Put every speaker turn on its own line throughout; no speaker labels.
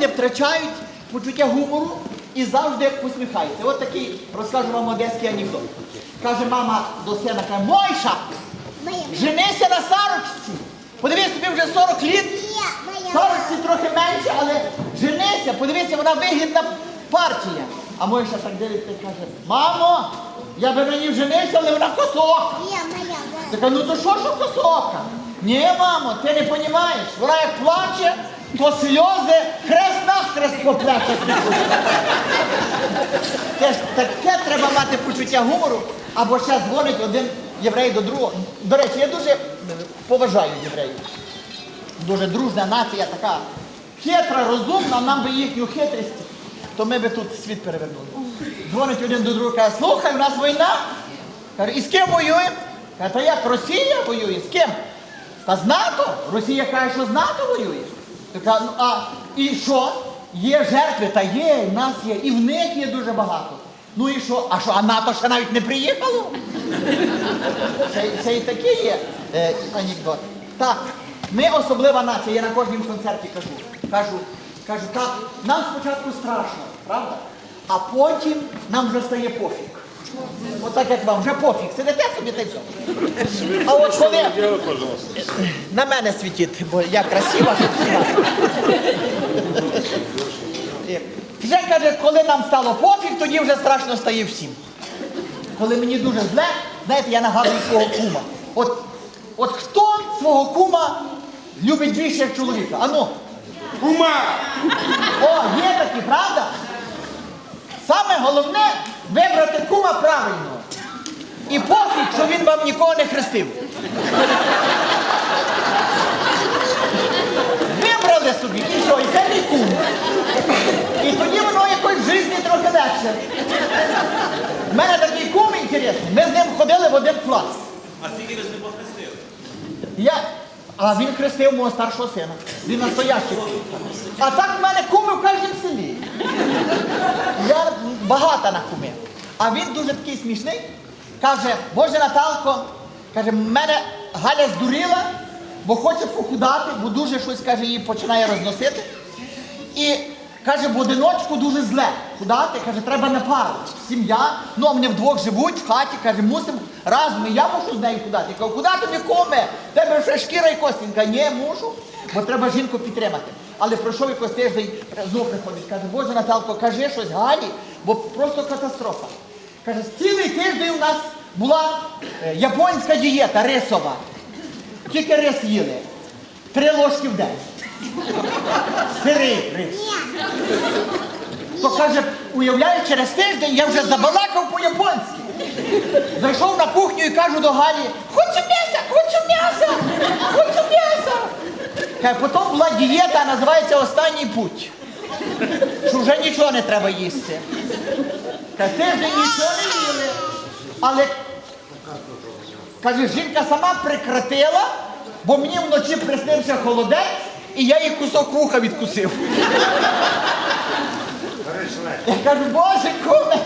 не втрачають почуття гумору і завжди посміхаються. От такий розкажу вам одеський анекдот. Каже мама до сина, каже, Мойша, женися на Сарочці. Подивись, тобі вже 40 літ. Сарочці трохи менше, але женися, подивися, вона вигідна партія. А Мойша так дивиться і каже, мамо, я би на ній женився, але вона косока. Така, ну то що ж косока? Ні, мамо, ти не розумієш. Вона як плаче, то сльози хрест навхрест по плечах. йдуть. Теж таке треба мати почуття гумору, або ще дзвонить один єврей до другого. До речі, я дуже поважаю євреїв. Дуже дружна нація, така хитра, розумна, нам би їхню хитрість, то ми би тут світ перевернули. Дзвонить один до другого, каже, слухай, у нас війна. Каже, і з ким воюємо? Каже, та як Росія воює? З ким? Та з НАТО. Росія каже, що з НАТО воює. Така, ну а і що? Є жертви, та є, в нас є, і в них є дуже багато. Ну і що? А що, а НАТО ще навіть не приїхало? Це, це і такі є е, анекдоти. Так, ми особлива нація, я на кожному концерті кажу. Кажу, кажу, так, нам спочатку страшно, правда? А потім нам вже стає пофіг. От так як вам, вже пофіг. Сидите собі та й все. А от коли на мене світить, бо я красива. Вже каже, коли нам стало пофіг, тоді вже страшно стає всім. Коли мені дуже зле, знаєте, я нагадую свого кума. От, от хто свого кума любить більше, як чоловіка? Ану,
Кума!
о, є такі, правда? Саме головне вибрати кума правильно. І пофіг, що він вам нікого не хрестив. Вибрали собі, і що, і це мій кум. І тоді воно якось в житті трохи легше. У мене такий кум інтересний. Ми з ним ходили в один клас.
А скільки ви з ним похрестили?
Я... А він хрестив мого старшого сина. Він настоящий. А так в мене куми в кожному селі. Я багата на куми. А він дуже такий смішний. Каже, Боже Наталко, каже, мене Галя здуріла, бо хоче похудати, бо дуже щось каже, її починає розносити. І каже, в одиночку дуже зле худати, каже, треба на пару. Сім'я, ну а вони вдвох живуть в хаті, каже, мусимо разом, і я мушу з нею худати. Я кажу, куди тобі коме? Тебе вже шкіра і кості. Він каже, ні, мушу, бо треба жінку підтримати. Але пройшов якось тиждень, знов приходить, каже, Боже Наталко, кажи щось Галі, бо просто катастрофа. Цілий тиждень у нас була е, японська дієта рисова. Тільки рис їли. Три ложки в день. Сирий рис. То каже, уявляю, через тиждень я вже забалакав по-японськи. Зайшов на кухню і кажу до Галі, хочу м'яса, хочу м'яса, хочу м'яса. Потім була дієта, називається Останній путь. Що вже нічого не треба їсти. Каже, тиждень нічого не їли. Але каже, жінка сама прекратила, бо мені вночі приснився холодець, і я їй кусок вуха відкусив. Я кажу, боже, куме,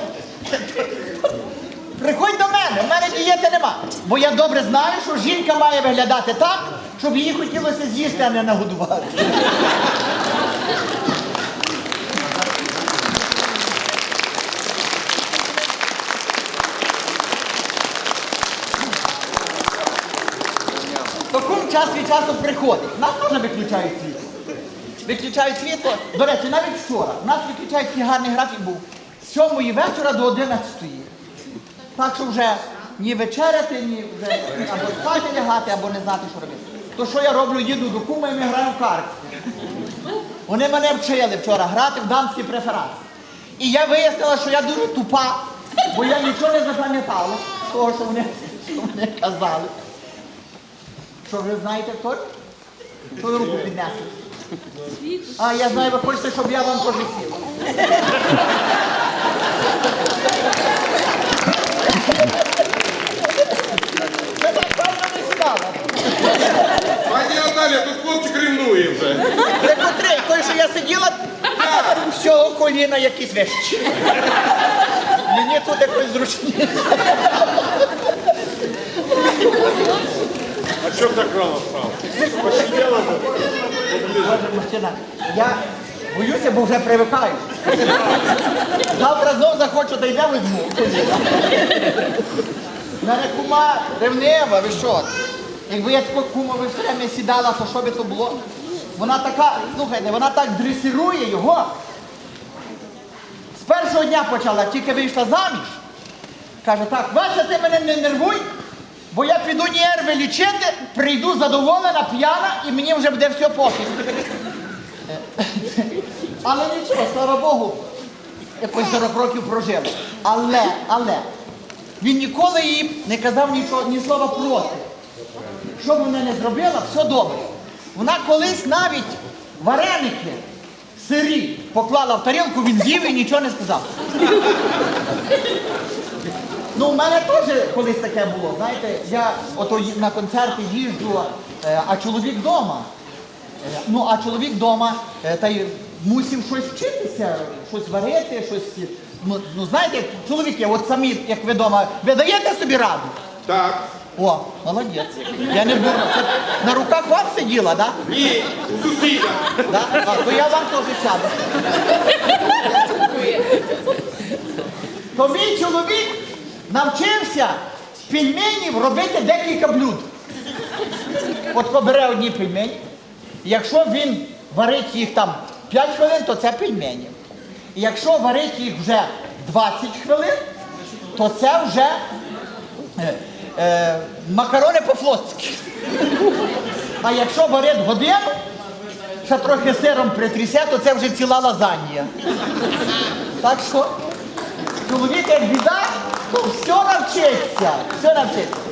приходь до мене, в мене дієти нема. Бо я добре знаю, що жінка має виглядати так, щоб її хотілося з'їсти, а не нагодувати. То кум час від часу приходить. Нас теж виключають світло. Виключають світло. До речі, навіть вчора. Нас виключають такий гарний графік був. З 7 вечора до 11. Так що вже ні вечеряти, ні вже або спати лягати, або не знати, що робити. То що я роблю, їду до кума і ми граємо в карти. Вони мене вчили вчора грати в дамський преферанс. І я вияснила, що я дуже тупа, бо я нічого не запам'ятала з того, що вони, що вони казали. Що ви знаєте хто? Що ви руку піднесли? А, я знаю, ви хочете, щоб я вам пожисів. Це так правильно не сідала.
Пані Наталя, тут хлопчик ревнує вже.
Це котрий, той, що я сиділа, а всього коліна якісь вещі. Мені тут якось зручніше.
А що так рано стало?
Боже, мужчина, я Боюся, бо вже привикаю. Завтра знов захочу, та йде візьму. Мене кума ревнива, ви що? Якби я тако кумові все время сідала, то що би то було? Вона така, слухайте, вона так дресирує його. З першого дня почала, тільки вийшла заміж. Каже, так, Вася, ти мене не нервуй, бо я піду нерви лічити, прийду задоволена, п'яна, і мені вже буде все пофіг. Е, Але нічого, слава Богу, якось 40 років прожили. Але, але, він ніколи їй не казав нічого, ні слова проти. Що вона не зробила, все добре. Вона колись навіть вареники сирі поклала в тарілку, він з'їв і нічого не сказав. Ну, у мене теж колись таке було. Знаєте, я ото на концерти їжджу, е, а чоловік вдома. Е, Ну, а чоловік вдома, е, та й мусив щось вчитися, щось варити, щось. Ну, ну знаєте, чоловіки, от самі, як ви вдома, ви даєте собі раду?
Так.
О, молодець. Я не буду. Це на руках вам сиділа, так?
Ні, у сусіда.
Да? А, то я вам теж сяду. То мій чоловік навчився з пельменів робити декілька блюд. От коли бере одні пельмені, якщо він варить їх там 5 хвилин, то це пельмені. Якщо варить їх вже 20 хвилин, то це вже е, е, макарони по-флотськи. А якщо варить годину, ще трохи сиром притрясе, то це вже ціла лазанія. Так що, чоловік як біда, все навчиться, все навчиться.